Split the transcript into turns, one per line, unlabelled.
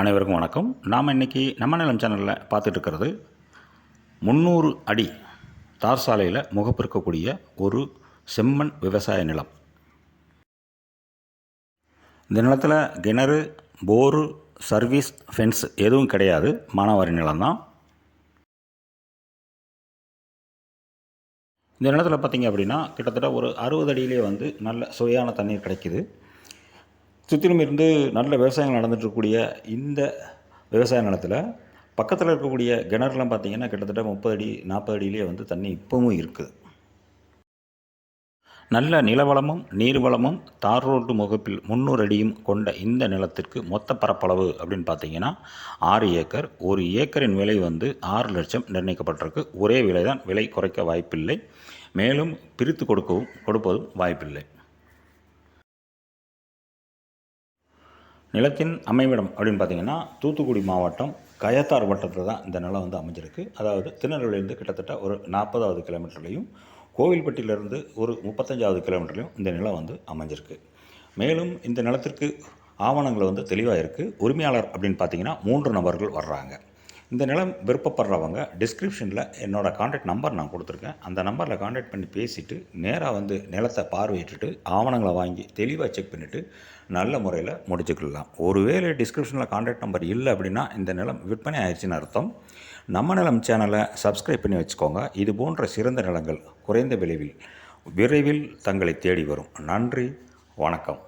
அனைவருக்கும் வணக்கம். நாம் இன்றைக்கி நம்ம நிலம் சேனலில் பார்த்துட்டு இருக்கிறது முந்நூறு அடி தார் சாலையில் முகப்பிருக்கக்கூடிய ஒரு செம்மண் விவசாய நிலம். இந்த நிலத்தில் கிணறு போரு சர்வீஸ் ஃபென்ஸ் எதுவும் கிடையாது. மானாவாரி நிலம்தான். இந்த நிலத்தில் பார்த்தீங்க அப்படின்னா கிட்டத்தட்ட ஒரு அறுபது அடியிலே வந்து நல்ல சுவையான தண்ணீர் கிடைக்கிது. சுற்றிலும் இருந்து நல்ல விவசாயம் நடந்துகிட்ருக்கக்கூடிய இந்த விவசாய நிலத்தில் பக்கத்தில் இருக்கக்கூடிய கிணறுலாம் பார்த்திங்கன்னா கிட்டத்தட்ட முப்பது அடி நாற்பது அடியிலே வந்து தண்ணி இப்போவும் இருக்குது நல்ல நிலவளமும் நீர்வளமும் தார் ரோட்டு முகப்பில் முந்நூறு அடியும் கொண்ட இந்த நிலத்திற்கு மொத்த பரப்பளவு அப்படின்னு பார்த்தீங்கன்னா ஆறு ஏக்கர். ஒரு ஏக்கரின் விலை வந்து ஆறு லட்சம் நிர்ணயிக்கப்பட்டிருக்கு. ஒரே விலை தான் விலை குறைக்க வாய்ப்பில்லை. மேலும் பிரித்து கொடுக்கவும் கொடுப்பதும் வாய்ப்பில்லை. நிலத்தின் அமைவிடம் அப்படின்னு பார்த்தீங்கன்னா தூத்துக்குடி மாவட்டம் கயத்தார் வட்டத்தில் தான் இந்த நிலம் வந்து அமைஞ்சிருக்கு. அதாவது திருநெல்வேலியிலேருந்து கிட்டத்தட்ட ஒரு நாற்பதாவது கிலோமீட்டர்லையும் கோவில்பட்டியிலேருந்து ஒரு முப்பத்தஞ்சாவது கிலோமீட்டர்லையும் இந்த நிலம் வந்து அமைஞ்சிருக்கு. மேலும் இந்த நிலத்திற்கு ஆவணங்கள் வந்து தெளிவாக இருக்குது உரிமையாளர் அப்படின்னு பார்த்தீங்கன்னா மூன்று நபர்கள் வர்றாங்க. இந்த நிலம் விருப்பப்படுறவங்க டிஸ்கிரிப்ஷனில் என்னோடய காண்டாக்ட் நம்பர் நான் கொடுத்துருக்கேன். அந்த நம்பரில் காண்டாக்ட் பண்ணி பேசிவிட்டு நேராக வந்து நிலத்தை பார்வையிட்டுட்டு ஆவணங்களை வாங்கி தெளிவாக செக் பண்ணிவிட்டு நல்ல முறையில் முடிச்சுக்கலாம். ஒருவேளை டிஸ்கிரிப்ஷனில் காண்டாக்ட் நம்பர் இல்லை அப்படின்னா இந்த நிலம் விற்பனை ஆயிடுச்சுன்னு அர்த்தம். நம்ம நிலம் சேனலை சப்ஸ்கிரைப் பண்ணி வச்சுக்கோங்க. இது போன்ற சிறந்த நிலங்கள் குறைந்த விளைவில் விரைவில் தங்களை தேடி வரும். நன்றி வணக்கம்.